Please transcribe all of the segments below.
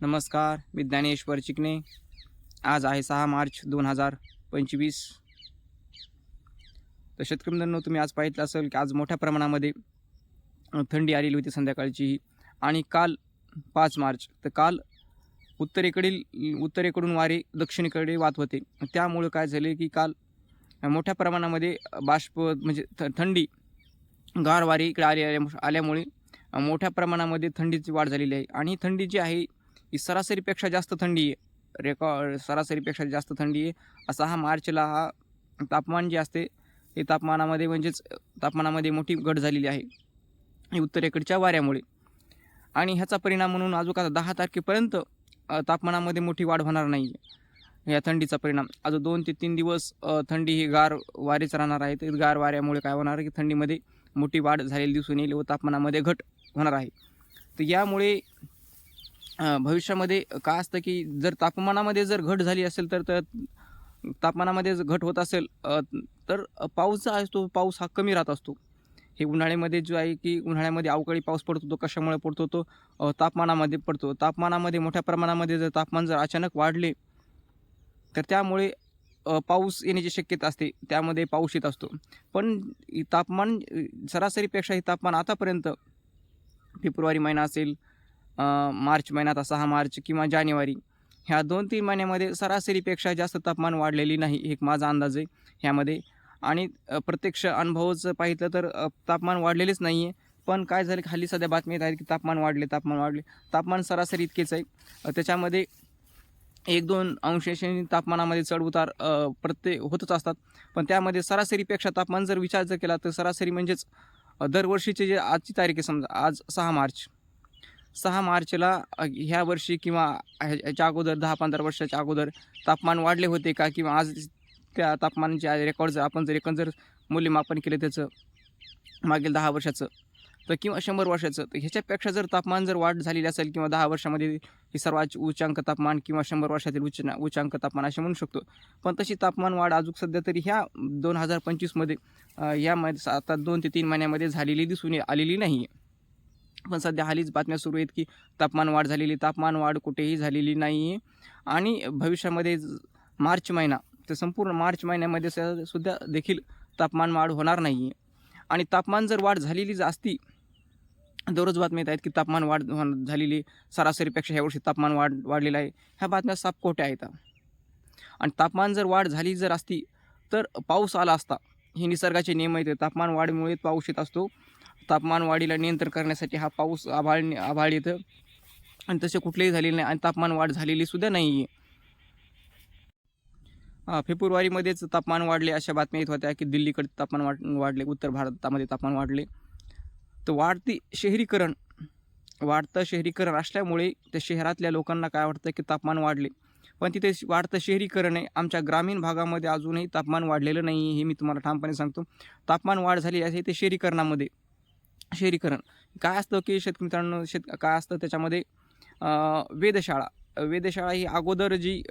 नमस्कार मी ज्ञानेश्वर चिकणे आज आहे सहा मार्च दोन हजार पंचवीस. तर शेतकरी तुम्ही आज पाहिलं असेल की आज मोठ्या प्रमाणामध्ये थंडी आलेली होती संध्याकाळची. आणि काल पाच मार्च तर काल उत्तरेकडील उत्तरेकडून वारे दक्षिणेकडे वाहत होते. त्यामुळं काय झाले की काल मोठ्या प्रमाणामध्ये बाष्प म्हणजे थ थंडी गार वारे इकडे आले आल्या- आल्यामुळे मोठ्या प्रमाणामध्ये थंडीची वाढ झालेली आहे. आणि थंडी जी आहे ही सरासरीपेक्षा जास्त थंडी आहे रेकॉर्ड सरासरीपेक्षा जास्त थंडी आहे असा हा मार्चला हा तापमान जे असते हे तापमानामध्ये म्हणजेच तापमानामध्ये मोठी घट झालेली आहे. ही उत्तरेकडच्या वाऱ्यामुळे. आणि ह्याचा परिणाम म्हणून अजून आता दहा तारखेपर्यंत तापमानामध्ये मोठी वाढ होणार नाही या थंडीचा परिणाम. अजून दोन ते तीन दिवस थंडी ही गार वारेच राहणार आहे. तर गार वाऱ्यामुळे काय होणार आहे की थंडीमध्ये मोठी वाढ झालेली दिसून येईल व तापमानामध्ये घट होणार आहे. तर यामुळे भविष्यामध्ये काय असतं की जर तापमानामध्ये जर घट झाली असेल तर तर तापमानामध्ये जर घट होत असेल तर पाऊस जो असतो पाऊस हा कमी राहत असतो. हे उन्हाळ्यामध्ये जो आहे की उन्हाळ्यामध्ये अवकाळी पाऊस पडतो तो कशामुळे पडतो? तो तापमानामध्ये पडतो. तापमानामध्ये मोठ्या प्रमाणामध्ये जर तापमान जर अचानक वाढले तर त्यामुळे पाऊस येण्याची शक्यता असते. त्यामध्ये पाऊस येत असतो. पण तापमान सरासरीपेक्षा हे तापमान आतापर्यंत फेब्रुवारी महिना असेल मार्च महिन्यात सहा मार्च किंवा जानेवारी ह्या दोन तीन महिन्यामध्ये सरासरीपेक्षा जास्त तापमान वाढलेली नाही एक माझा अंदाज आहे ह्यामध्ये. आणि प्रत्यक्ष अनुभवच पाहिलं तर तापमान वाढलेलेच नाही आहे पण काय झालं खाली हल्ली सध्या बातमी येत आहेत की तापमान वाढले तापमान वाढले. तापमान सरासरी इतकेच आहे. त्याच्यामध्ये एक दोन अंशांशी तापमानामध्ये चढउतार प्रत्येक होतच असतात. पण त्यामध्ये सरासरीपेक्षा तापमान जर विचार जर केला तर सरासरी म्हणजेच दरवर्षीचे जे आजची तारीख आहे समजा आज सहा मार्च. सहा मार्चला ह्या वर्षी किंवा ह्या- ह्याच्या अगोदर दहा पंधरा वर्षाच्या अगोदर तापमान वाढले होते का? किंवा आज त्या तापमानाचे रेकॉर्ड जर आपण जर एकंदर मूल्यमापन केलं त्याचं मागील दहा वर्षाचं तर किंवा शंभर वर्षाचं तर ह्याच्यापेक्षा जर तापमान जर वाढ झालेली असेल किंवा दहा वर्षामध्ये ही सर्वात उच्चांक तापमान किंवा शंभर वर्षातील उच्च उच्चांक तापमान असे म्हणू शकतो. पण तशी तापमान वाढ अजून सध्या तरी ह्या दोन हजार पंचवीसमध्ये यामध्ये आता दोन ते तीन महिन्यामध्ये झालेली दिसून ये- आलेली नाही आहे पण सध्या हालीच बातम्या सुरू आहेत की तापमान वाढ झालेली तापमान वाढ कुठेही झालेली नाही आहे आणि भविष्यामध्ये ज- मार्च महिना तर संपूर्ण मार्च महिन्यामध्ये स- सुद्धा देखील तापमान वाढ होणार नाही आहे आणि तापमान जर वाढ झालेली जर असती दररोज बातम्या येत आहेत की तापमान वाढ झालेली सरासरीपेक्षा ह्या वर्षी तापमान वाढ वाढलेलं आहे. ह्या बातम्या साप खोट्या आहेत. आणि तापमान जर वाढ झाली जर असती तर पाऊस आला असता हे निसर्गाचे नियम आहेत. तापमान वाढीमुळे पाऊस येत असतो. तापमान वाढीला नियंत्रण करण्यासाठी हा पाऊस आभाळ आभाळ येतं. आणि तसे कुठलेही झालेले नाही आणि तापमान वाढ झालेली सुद्धा नाही आहे हा, फेब्रुवारीमध्येच तापमान वाढले अशा बातम्या येत होत्या की दिल्लीकडे तापमान वाढ वाढले उत्तर भारतामध्ये तापमान वाढले. तर वाढती शहरीकरण वाढतं शहरीकरण असल्यामुळे त्या शहरातल्या लोकांना काय वाटतं की तापमान वाढले. पण तिथे श- वाढतं शहरीकरण आहे. आमच्या ग्रामीण भागामध्ये अजूनही तापमान वाढलेलं नाही आहे हे मी तुम्हाला ठामपणे सांगतो. तापमान वाढ झाली असे ते शहरीकरणामध्ये. शहरीकरण. काय असतं की शेतकरी मित्रांनो शेत काय असतं त्याच्यामध्ये वेधशाळा. वेधशाळा ही अगोदर जी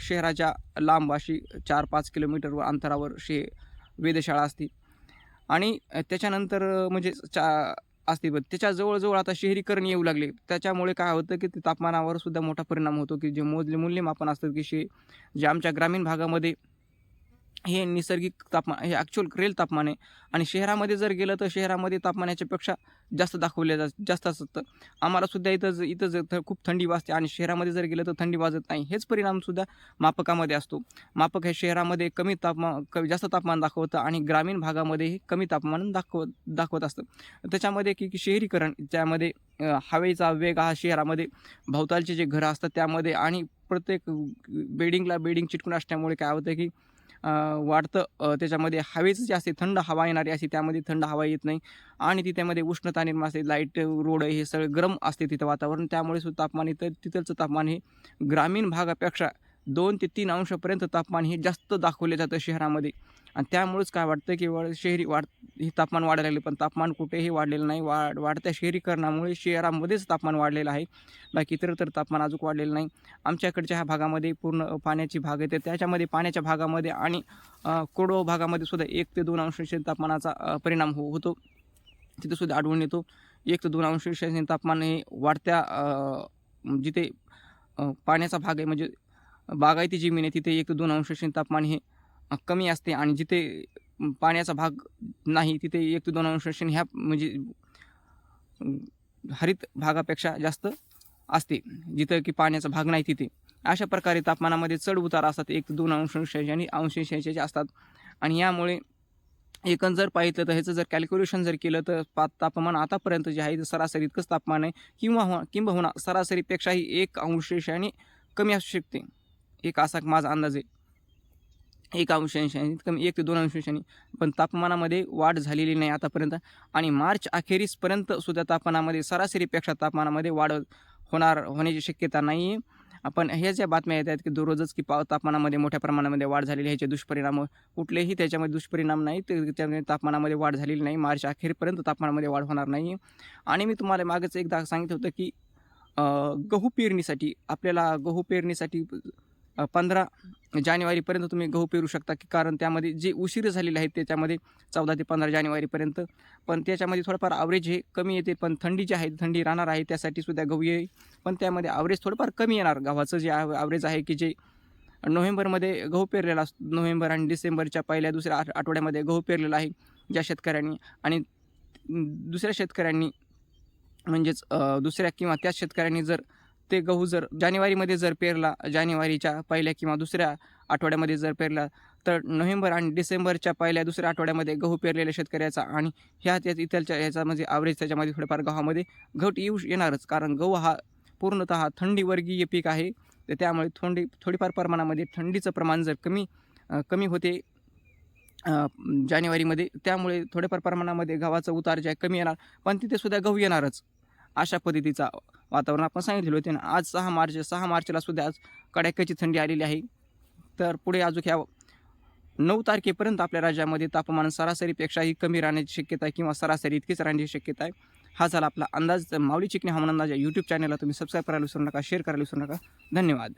शहराच्या लांब अशी चार पाच किलोमीटर अंतरावर शे वेधशाळा असते. आणि त्याच्यानंतर म्हणजे चा असते. पण त्याच्या जवळजवळ आता शहरीकरण येऊ लागले. त्याच्यामुळे काय होतं की ते तापमानावर सुद्धा मोठा परिणाम होतो की जे मोजले मूल्यमापन असतं की शे जे आमच्या ग्रामीण भागामध्ये हे नैसर्गिक तापमान हे ॲक्च्युअल रेल तापमान आहे आणि शहरामध्ये जर गेलं तर शहरामध्ये तापमानाच्यापेक्षा जास्त दाखवले जा जास्त असतं. आम्हाला सुद्धा इथं ज- इथं जर थ- खूप थंडी वाजते आणि शहरामध्ये जर गेलं तर थंडी वाजत नाही. हेच परिणामसुद्धा मापकामध्ये असतो. मापक हे शहरामध्ये कमी तापमान कमी जास्त तापमान दाखवतं आणि ग्रामीण भागामध्येही कमी तापमान दाखव दाखवत असतं. त्याच्यामध्ये की की शहरीकरण ज्यामध्ये हवेचा वेग हा शहरामध्ये भोवतालचे जे घरं असतात त्यामध्ये आणि प्रत्येक बिल्डिंगला बिल्डिंग चिटकून असल्यामुळे काय होतं की वाढतं. त्याच्यामध्ये हवेचं जे असते थंड हवा येणारी असते त्यामध्ये थंड हवा येत नाही. आणि ती उष्णता निर्माण असते लाइट रोड हे सगळं गरम असते तिथं वातावरण. त्यामुळे सुद्धा तापमान इथं तिथलचं तापमान हे ग्रामीण भागापेक्षा दोन ते तीन अंशापर्यंत तापमान हे जास्त दाखवले जातं शहरामध्ये. आणि त्यामुळेच काय वाटतं की वा शहरी वाढ हे तापमान वाढायला लागले. पण तापमान कुठेही वाढलेलं नाही. वाढ वाढत्या शहरीकरणामुळे शहरामध्येच तापमान वाढलेलं आहे. बाकी इतर तर तापमान अजून वाढलेलं नाही. आमच्याकडच्या ह्या भागामध्ये पूर्ण पाण्याची भाग येते. त्याच्यामध्ये पाण्याच्या भागामध्ये आणि अ, कोरडवाहू भागामध्ये सुद्धा एक ते दोन अंश तापमानाचा परिणाम हो होतो. तिथेसुद्धा आढळून येतो. एक ते दोन अंश तापमान हे वाढत्या जिथे पाण्याचा भाग आहे म्हणजे बागायती जमीन आहे तिथे एक ते दोन अंश तापमान हे कमी असते आणि जिथे पाण्याचा भाग नाही तिथे एक ते दोन अंश ह्या म्हणजे हरित भागापेक्षा जास्त असते जिथं की पाण्याचा भाग नाही तिथे. अशा प्रकारे तापमानामध्ये चढ उतार असतात एक ते दोन अंश आणि अंश शेहेचाळीस असतात. आणि यामुळे एकंदर जर पाहिलं तर ह्याचं जर कॅल्क्युलेशन जर केलं तर पा तापमान आतापर्यंत जे आहे ते सरासरी इतकंच तापमान आहे. किंवा हो किंबहुना सरासरीपेक्षाही एक अंश आणि कमी असू शकते. एक असा माझा अंदाज आहे. एक अंश अंशाने कमी एक ते दोन अंश पण तापमानामध्ये वाढ झालेली नाही आतापर्यंत. आणि मार्च अखेरीसपर्यंत सुद्धा तापमानामध्ये सरासरीपेक्षा तापमानामध्ये वाढ होणार होण्याची शक्यता नाही आहे. आपण ह्या ज्या बातम्या येत आहेत की दररोजच की पाव तापमानामध्ये मोठ्या प्रमाणामध्ये वाढ झालेली ह्याचे दुष्परिणाम कुठलेही त्याच्यामध्ये दुष्परिणाम नाही तर त्यामुळे तापमानामध्ये वाढ झालेली नाही. मार्च अखेरपर्यंत तापमानामध्ये वाढ होणार नाही आणि मी तुम्हाला मागच एकदा सांगितलं होतं की गहू पेरणीसाठी आपल्याला गहू पेरणीसाठी पंधरा जानेवारीपर्यंत तुम्ही गहू पेरू शकता की कारण त्यामध्ये जे उशीर झालेले आहेत त्याच्यामध्ये चौदा ते पंधरा जानेवारीपर्यंत. पण त्याच्यामध्ये थोडंफार आवरेज हे कमी येते पण थंडी जी आहे थंडी राहणार आहे त्यासाठी सुद्धा गहू येईल. पण त्यामध्ये आवरेज थोडंफार कमी येणार. गव्हाचं जे ॲव्हरेज आहे की जे नोव्हेंबरमध्ये गहू पेरलेला असतो नोव्हेंबर आणि डिसेंबरच्या पहिल्या दुसऱ्या आठवड्यामध्ये गहू पेरलेला आहे ज्या शेतकऱ्यांनी आणि दुसऱ्या शेतकऱ्यांनी म्हणजेच दुसऱ्या किंवा त्याच शेतकऱ्यांनी जर ते गहू जर जानेवारीमध्ये जर पेरला जानेवारीच्या पहिल्या किंवा दुसऱ्या आठवड्यामध्ये जर पेरला तर नोव्हेंबर आणि डिसेंबरच्या पहिल्या दुसऱ्या आठवड्यामध्ये गहू पेरलेल्या शेतकऱ्याचा आणि ह्या त्या इथलच्या ह्याच्यामध्ये ॲव्हरेज त्याच्यामध्ये थोड्याफार गव्हामध्ये घट येऊ येणारच. कारण गहू हा पूर्णतः थंडीवर्गीय पीक आहे. तर त्यामुळे थंडी थोडीफार प्रमाणामध्ये थंडीचं प्रमाण जर कमी कमी होते जानेवारीमध्ये त्यामुळे थोड्याफार प्रमाणामध्ये गव्हाचा उतार जे आहे कमी येणार. पण तिथेसुद्धा गहू येणारच. अशा पद्धतीचा वातावरण आपण सांगितलेलं होते आज सहा मार्च सहा मार्चला सुद्धा आज कडाक्याची थंडी आलेली आहे. तर पुढे अजून ह्या नऊ तारखेपर्यंत आपल्या राज्यामध्ये तापमान सरासरीपेक्षाही कमी राहण्याची शक्यता आहे किंवा सरासरी इतकीच राहण्याची शक्यता आहे. हा झाला आपला अंदाज. माऊली चिकणे हवामान अंदाज या यूट्यूब चॅनलला तुम्ही सबस्क्राईब करायला विसरू नका शेअर करायला विसरू नका. धन्यवाद.